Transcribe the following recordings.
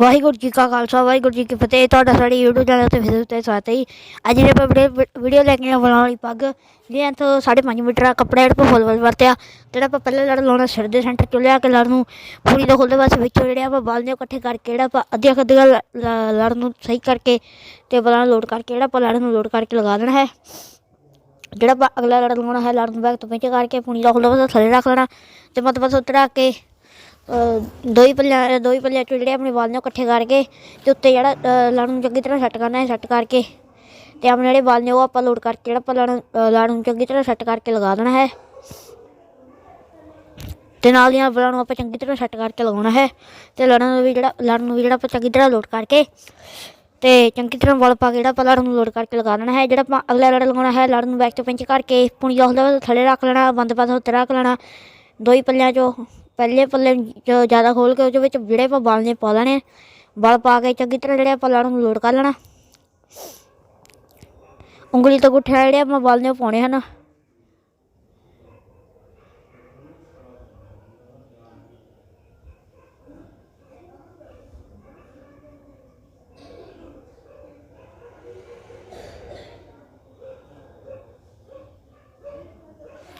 ਵਾਹਿਗੁਰੂ ਜੀ ਕਾ ਖਾਲਸਾ, ਵਾਹਿਗੁਰੂ ਜੀ ਕੀ ਫਤਿਹ ਤੁਹਾਡਾ ਸਾਡੀ YouTube ਚੈਨਲ ਤੇ ਫਿਰ ਤੇ ਸਵਾਗਤ ਹੈ ਜੀ। ਅੱਜ ਜਿਹੜੇ ਆਪਾਂ ਵੀਡੀਓ- ਲੈ ਕੇ ਆਏ ਬਣਾਉਣ ਵਾਲੀ ਪੱਗ ਜਿਹਨਾਂ ਤੋਂ 5.5 ਮੀਟਰ ਦਾ ਕੱਪੜਾ ਜਿਹੜਾ ਆਪਾਂ ਫੁੱਲ ਫੁੱਲ ਵਰਤਿਆ, ਜਿਹੜਾ ਆਪਾਂ ਪਹਿਲਾਂ ਲੜ ਲਾਉਣਾ ਸਿਰ ਦੇ ਸੈਂਟਰ ਚੋਂ ਲਿਆ ਕੇ ਲੜ ਨੂੰ, ਪੂਰੀ ਦਾ ਖੁੱਲਦੇ ਬਸ ਵਿੱਚੋਂ ਜਿਹੜੇ ਆਪਾਂ ਬਾਲ ਨੇ ਇਕੱਠੇ ਕਰਕੇ ਜਿਹੜਾ ਆਪਾਂ ਅੱਧੀਆਂ ਅੱਧੀਆਂ ਲ- ਲੜ ਨੂੰ ਸਹੀ ਕਰਕੇ ਤੇ ਬਲਾਂ ਨੂੰ ਲੋਡ ਕਰਕੇ ਜਿਹੜਾ ਆਪਾਂ ਲੜ ਨੂੰ ਲੋਡ ਕਰਕੇ ਲਗਾ ਦੇਣਾ ਹੈ ਜਿਹੜਾ ਆਪਾਂ ਅਗਲਾ ਲੜ ਲਾਉਣਾ ਹੈ ਲੜ ਨੂੰ ਬੈਕ ਤੋਂ ਪਿੱਛੇ ਕਰਕੇ ਪੂਣੀ ਦਾ ਖੁੱਲ੍ਹਾ ਬਸ ਥੱਲੇ ਰੱਖ ਲੈਣਾ ਤੇ ਮਤਲਬ ਬਸ ਉਤਰਾ ਕੇ ਅਹ ਦੋ ਹੀ ਪੱਲਿਆਂ ਦੋ ਹੀ ਪੱਲਿਆਂ ਚੋਂ ਜਿਹੜੇ ਆਪਣੇ ਵਾਲ ਨੇ ਉਹ ਇਕੱਠੇ ਕਰਕੇ ਤੇ ਉੱਤੇ ਜਿਹੜਾ, ਅਹ ਨੂੰ ਚੰਗੀ ਤਰ੍ਹਾਂ ਸੈੱਟ ਕਰਨਾ ਹੈ, ਸੈੱਟ ਕਰਕੇ ਤੇ ਆਪਣੇ ਜਿਹੜੇ ਵਾਲ ਨੇ ਉਹ ਆਪਾਂ ਲੋਡ ਕਰਕੇ ਜਿਹੜਾ ਆਪਾਂ ਲੜ, ਅਹ ਨੂੰ ਚੰਗੀ ਤਰ੍ਹਾਂ ਸੈੱਟ ਕਰਕੇ ਲਗਾ ਦੇਣਾ ਹੈ। ਤੇ ਨਾਲ ਦੀਆਂ ਵਾਲਾਂ ਨੂੰ ਆਪਾਂ ਚੰਗੀ ਤਰ੍ਹਾਂ ਸੈੱਟ ਕਰਕੇ ਲਗਾਉਣਾ ਹੈ ਤੇ ਲੜਨ ਨੂੰ ਵੀ ਜਿਹੜਾ, ਲੜ ਨੂੰ ਵੀ ਜਿਹੜਾ ਆਪਾਂ ਚੰਗੀ ਤਰ੍ਹਾਂ ਲੋਡ ਕਰਕੇ ਤੇ ਚੰਗੀ ਤਰ੍ਹਾਂ ਵਾਲ ਪਾ ਕੇ ਜਿਹੜਾ ਆਪਾਂ ਲੜ ਨੂੰ ਲੋਡ ਕਰਕੇ ਲਗਾ ਦੇਣਾ ਹੈ। ਜਿਹੜਾ ਆਪਾਂ ਅਗਲਾ ਲੜ ਲਗਾਉਣਾ ਹੈ, ਲੜ ਨੂੰ ਬੈਕ ਤੋਂ ਪਿੰਚ ਕਰਕੇ ਪੁਣੀ ਦਾ ਹੁੰਦਾ ਥੱਲੇ ਰੱਖ ਲੈਣਾ, ਬੰਦ ਪਾਸੇ ਉੱਤੇ ਰੱਖ ਲੈਣਾ ਦੋ ਹੀ ਪੱਲਿਆਂ ਚੋਂ, ਪਹਿਲੇ ਪੱਲੇ ਚੋਂ ਜ਼ਿਆਦਾ ਖੋਲ ਕੇ ਉਹਦੇ ਵਿੱਚ ਜਿਹੜੇ ਆਪਾਂ ਵਾਲ ਨੇ ਪਾ ਲੈਣੇ ਵਾਲ ਪਾ ਕੇ ਚੰਗੀ ਤਰ੍ਹਾਂ ਜਿਹੜੇ ਆਪਾਂ ਲੜ ਨੂੰ ਲੋਡ ਕਰ ਲੈਣਾ। ਉਂਗਲੀ ਤੋਂ ਗੁੱਠੇ ਜਿਹੜੇ ਆਪਾਂ ਵਾਲ ਨੇ ਉਹ ਪਾਉਣੇ ਹਨ।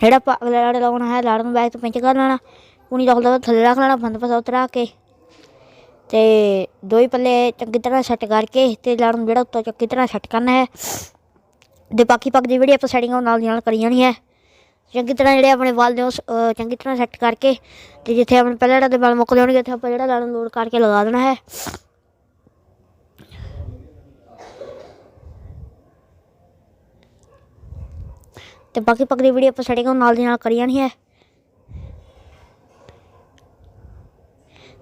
ਜਿਹੜਾ ਆਪਾਂ ਲੜ ਲਾਉਣਾ ਹੈ ਲੜ ਨੂੰ ਬੈਗ ਤੋਂ ਪਿੰਚ ਕਰ ਲੈਣਾ ਪੂਣੀ ਰੱਖਦਾ ਥੱਲੇ ਰੱਖ ਲੈਣਾ, ਬੰਦ ਪਾਸਾ ਉਤਰਾ ਕੇ। ਤੇ ਦੋ ਹੀ ਪੱਲੇ ਚੰਗੀ ਤਰ੍ਹਾਂ ਸੈੱਟ ਕਰਕੇ ਤੇ ਲੜ ਨੂੰ ਜਿਹੜਾ ਉੱਤੋਂ ਚੰਗੀ ਤਰ੍ਹਾਂ ਸੈੱਟ ਕਰਨਾ ਹੈ। ਤੇ ਬਾਕੀ ਪੱਗ ਦੀ ਜਿਹੜੀ ਆਪਾਂ ਸੈਟਿੰਗ ਉਹ ਨਾਲ ਦੀ ਨਾਲ ਕਰੀ ਜਾਣੀ ਹੈ। ਚੰਗੀ ਤਰ੍ਹਾਂ ਜਿਹੜੇ ਆਪਣੇ ਵਾਲ ਨੇ ਉਹ ਸ- ਚੰਗੀ ਤਰ੍ਹਾਂ ਸੈੱਟ ਕਰਕੇ ਤੇ ਜਿੱਥੇ ਆਪਣੇ ਪਹਿਲਾਂ ਜਿਹੜਾ ਦੇ ਵਾਲ ਮੁੱਕਦੇ ਹੋਣਗੇ, ਉੱਥੇ ਆਪਾਂ ਜਿਹੜਾ ਲੜ ਨੂੰ ਲੋਡ ਕਰਕੇ ਲਗਾ ਦੇਣਾ ਹੈ। ਤੇ ਬਾਕੀ ਪੱਗ ਵੀਡੀਓ ਆਪਾਂ ਸੈਟਿੰਗ ਉਹ ਨਾਲ ਦੀ ਨਾਲ ਕਰੀ ਜਾਣੀ ਹੈ।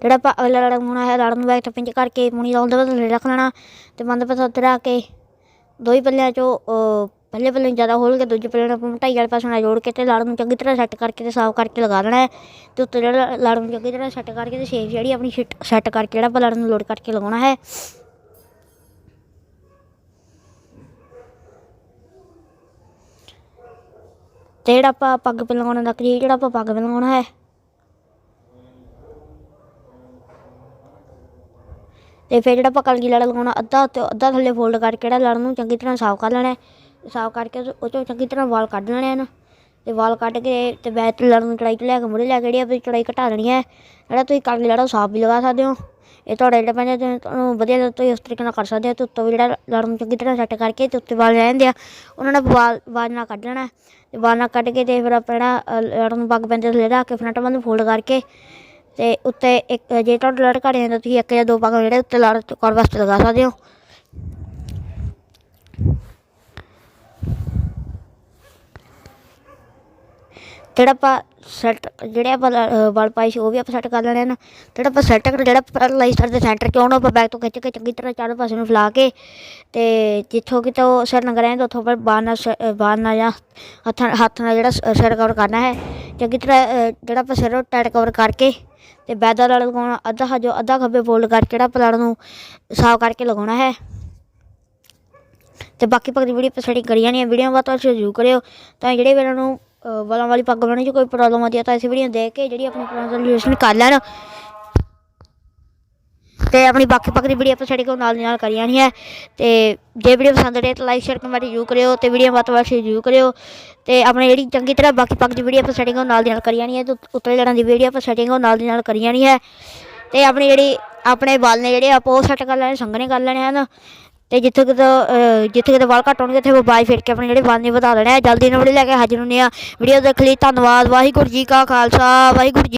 ਜਿਹੜਾ ਆਪਾਂ ਅਗਲਾ ਲੜ ਹੋਣਾ ਹੈ ਲੜ ਨੂੰ ਬੈਕ ਤੋਂ ਪਿੰਚ ਕਰਕੇ ਮੁਣੀ ਦਾ ਹੁੰਦਾ ਥੱਲੇ ਰੱਖ ਲੈਣਾ ਤੇ ਬੰਦ ਪਾਸਾ ਉੱਤੇ ਰੱਖ ਕੇ ਦੋ ਹੀ ਪੱਲਿਆਂ ਚੋਂ ਪਹਿਲੇ ਪੱਲੇ ਨੂੰ ਜ਼ਿਆਦਾ ਖੋਲ ਕੇ ਦੂਜੇ ਪੱਲੇ ਨੂੰ ਆਪਾਂ ਢਾਈ ਵਾਲੇ ਪਾਸੇ ਨਾਲ ਜੋੜ ਕੇ ਤੇ ਲੜ ਨੂੰ ਚੰਗੀ ਤਰ੍ਹਾਂ ਸੈੱਟ ਕਰਕੇ ਤੇ ਸਾਫ਼ ਕਰਕੇ ਲਗਾ ਦੇਣਾ ਹੈ। ਤੇ ਉੱਤੇ ਜਿਹੜਾ ਲੜ ਨੂੰ ਚੰਗੀ ਤਰ੍ਹਾਂ ਸੈੱਟ ਕਰਕੇ ਤੇ ਸ਼ੇਪ ਜਿਹੜੀ ਆਪਣੀ ਸੈੱਟ ਕਰਕੇ ਜਿਹੜਾ ਆਪਾਂ ਲੜ ਨੂੰ ਲੋਡ ਕਰਕੇ ਲਗਾਉਣਾ ਹੈ। ਤੇ ਜਿਹੜਾ ਆਪਾਂ ਪੱਗ ਪੇ ਲਗਾਉਣਾ ਦਾ ਕਰੀ ਜਿਹੜਾ ਆਪਾਂ ਪੱਗ ਪੇ ਹੈ। ਤੇ ਫਿਰ ਜਿਹੜਾ ਆਪਾਂ ਕਲਗੀ ਲੜਾ ਲਗਾਉਣਾ ਅੱਧਾ ਤੇ ਅੱਧਾ ਥੱਲੇ ਫੋਲਡ ਕਰਕੇ ਜਿਹੜਾ ਲੜ ਨੂੰ ਚੰਗੀ ਤਰ੍ਹਾਂ ਸਾਫ਼ ਕਰ ਲੈਣਾ ਸਾਫ਼ ਕਰਕੇ ਉਹ- ਚੋਂ ਚੰਗੀ ਤਰ੍ਹਾਂ ਵਾਲ ਕੱਢ ਲੈਣੇ ਹਨ। ਤੇ ਵਾਲ ਕੱਢ ਕੇ ਤੇ ਬੈਕ ਤੇ ਲੜ ਨੂੰ ਚੜਾਈ ਤੋਂ ਲੈ ਕੇ ਮੁੜੇ ਲੈ ਕੇ ਜਿਹੜੀ ਆਪਣੀ ਚੜਾਈ ਘਟਾ ਲੈਣੀ ਹੈ। ਜਿਹੜਾ ਤੁਸੀਂ ਕਲਗੀ ਲੜਾ ਸਾਫ਼ ਵੀ ਲਗਾ ਸਕਦੇ ਹੋ। ਇਹ ਤੁਹਾਡਾ ਜਿਹੜਾ ਪੈਂਦਾ ਤੇ ਤੁਹਾਨੂੰ ਵਧੀਆ ਲੱਗਦਾ ਤੁਸੀਂ ਉਸ ਤਰੀਕੇ ਨਾਲ ਕਰ ਸਕਦੇ ਹੋ ਤੇ ਉੱਤੋਂ ਵੀ ਜਿਹੜਾ ਲੜ ਨੂੰ ਚੰਗੀ ਤਰ੍ਹਾਂ ਸੈੱਟ ਕਰਕੇ ਤੇ ਉੱਤੇ ਵਾਲ ਰਹਿ ਜਾਂਦੇ ਆ ਉਹਨਾਂ ਨੇ ਵਾਲ ਵਾਲ ਨਾਲ ਕੱਢ ਲੈਣਾ ਤੇ ਵਾਲ ਨਾਲ ਕੱਢ ਕੇ ਤੇ ਫਿਰ ਆਪਾਂ ਜਿਹੜਾ ਅ, ਲੜ ਨੂੰ ਪੱਗ ਪੈਂਦੇ ਥੱਲੇ ਰੱਖ ਕੇ ਫਰੰਟ ਵੱਲ ਨੂੰ ਫੋਲਡ ਕਰਕੇ ਤੇ ਉੱਤੇ ਇੱਕ ਜੇ ਤੁਹਾਡਾ ਲੜ ਘੜੇ ਜਾਂਦਾ ਤੁਸੀਂ ਇੱਕ ਜਾਂ ਦੋ ਪੱਗ ਜਿਹੜੇ ਉੱਤੇ ਲੜ ਚੁੱਕਣ ਵਾਸਤੇ ਲਗਾ ਸਕਦੇ ਹੋ। ਜਿਹੜਾ ਆਪਾਂ ਸੈੱਟ ਜਿਹੜੇ ਆਪਾਂ ਲ- ਪਾਈ ਸੀ, ਉਹ ਵੀ ਆਪਾਂ ਸੈੱਟ ਕਰ ਲੈਣੇ ਹਨ ਜਿਹੜਾ ਆਪਾਂ ਸੈੱਟ ਕਰ, ਜਿਹੜਾ ਲਾਈਸਟਰ ਦੇ ਸੈਂਟਰ 'ਚ ਉਹਨੂੰ ਆਪਾਂ ਬੈਕ ਤੋਂ ਖਿੱਚ ਕੇ ਚੰਗੀ ਤਰ੍ਹਾਂ ਚਾਰੋਂ ਪਾਸੇ ਨੂੰ ਫੈਲਾ ਕੇ ਤੇ ਜਿੱਥੋਂ ਕਿਤੋਂ ਉਹ ਸਿਰ ਨੰਗ ਰਹਿੰਦਾ ਉੱਥੋਂ ਪਰ ਬਾਹਰ ਨਾਲ ਸ- ਬਾਹਰ ਨਾਲ ਜਾਂ ਹੱਥਾਂ ਹੱਥ ਨਾਲ ਜਿਹੜਾ ਸ- ਸਿਰ ਕਵਰ ਕਰਨਾ ਹੈ, ਚੰਗੀ ਤਰ੍ਹਾਂ ਜਿਹੜਾ ਆਪਾਂ ਸਿਰ ਉਹ ਟਾਈਟ ਕਵਰ ਕਰਕੇ ਤੇ ਬੈਦਾ ਨਾਲ ਲਗਾਉਣਾ, ਅੱਧਾ ਹਜੋ, ਅੱਧਾ ਖੱਬੇ ਫੋਲਡ ਕਰਕੇ ਜਿਹੜਾ ਪਲੜ ਨੂੰ ਸਾਫ਼ ਕਰਕੇ ਲਗਾਉਣਾ ਹੈ। ਤੇ ਬਾਕੀ ਪੱਗ ਦੀ ਵੀਡੀਓ ਸੈਟਿੰਗ ਕਰੀ ਜਾਣੀ ਹੈ, ਵੀਡੀਓ ਬਾਅਦ ਤੁਸੀਂ ਜ਼ਰੂਰ ਕਰਿਓ। ਤਾਂ ਜਿਹੜੇ ਵੀਰਾਂ ਨੂੰ ਵਾਲਾਂ ਵਾਲੀ ਪੱਗ ਬਣਾਉਣੀ 'ਚ ਕੋਈ ਪ੍ਰੋਬਲਮ ਆਉਂਦੀ ਹੈ ਤਾਂ ਇਸ ਵੀਡੀਓ ਦੇਖ ਕੇ ਜਿਹੜੀ ਆਪਣੀ ਪ੍ਰੋਬਲਮ ਸੋਲੂਸ਼ਨ ਕਰ ਲੈਣ। ਤੇ ਆਪਣੀ ਬਾਕੀ ਪੱਗ ਦੀ ਵੀਡੀਓ ਆਪਾਂ ਸੈਟਿੰਗ ਨਾਲ ਦੀ ਨਾਲ ਕਰੀ ਜਾਣੀ ਹੈ ਤੇ ਜੇ ਵੀਡੀਓ ਪਸੰਦ ਆਏ ਤਾਂ ਲਾਈਕ ਸ਼ੇਅਰ ਕਮੈਂਟ ਜ਼ਰੂਰ ਕਰਿਓ ਤੇ ਵੀਡੀਓ ਵੱਧ ਤੋਂ ਵੱਧ ਜ਼ਰੂਰ ਕਰਿਓ। ਤੇ ਆਪਣੇ ਜਿਹੜੀ ਚੰਗੀ ਤਰ੍ਹਾਂ ਬਾਕੀ ਪੱਗ ਦੀ ਵੀਡੀਓ ਆਪਾਂ ਸੈਟਿੰਗ ਨਾਲ ਦੀ ਨਾਲ ਕਰੀ ਜਾਣੀ ਹੈ ਤੇ ਉੱਤਲੇ ਜੜਾਂ ਦੀ ਵੀਡੀਓ ਆਪਾਂ ਸੈਟਿੰਗ ਨਾਲ ਦੀ ਨਾਲ ਕਰੀ ਜਾਣੀ ਹੈ ਤੇ ਆਪਣੀ ਜਿਹੜੀ, ਆਪਣੇ ਵਾਲ ਨੇ ਜਿਹੜੇ, ਆਪਾਂ ਉਹ ਸੈੱਟ ਕਰ ਲੈਣੇ, ਸੰਘਣੇ ਕਰ ਲੈਣੇ ਹਨ। ਤੇ ਜਿੱਥੇ ਕਿਤੇ ਜਿੱਥੇ ਕਿਤੇ ਵਾਲ ਘੱਟ ਹੋਣਗੇ, ਉੱਥੇ ਬਾਈ ਫਿਰ ਕੇ ਆਪਣੇ ਜਿਹੜੇ ਵਾਲ ਨੇ ਵਧਾ ਲੈਣੇ ਆ। ਜਲਦੀ ਨਾਲ ਵੀਡੀਓ ਲੈ ਕੇ ਹਾਜ਼ਰ ਹੁੰਦੇ ਆ। ਵੀਡੀਓ ਦੇਖ ਲਈ, ਧੰਨਵਾਦ। ਵਾਹਿਗੁਰੂ ਜੀ ਕਾ ਖਾਲਸਾ, ਵਾਹਿਗੁਰੂ ਜੀ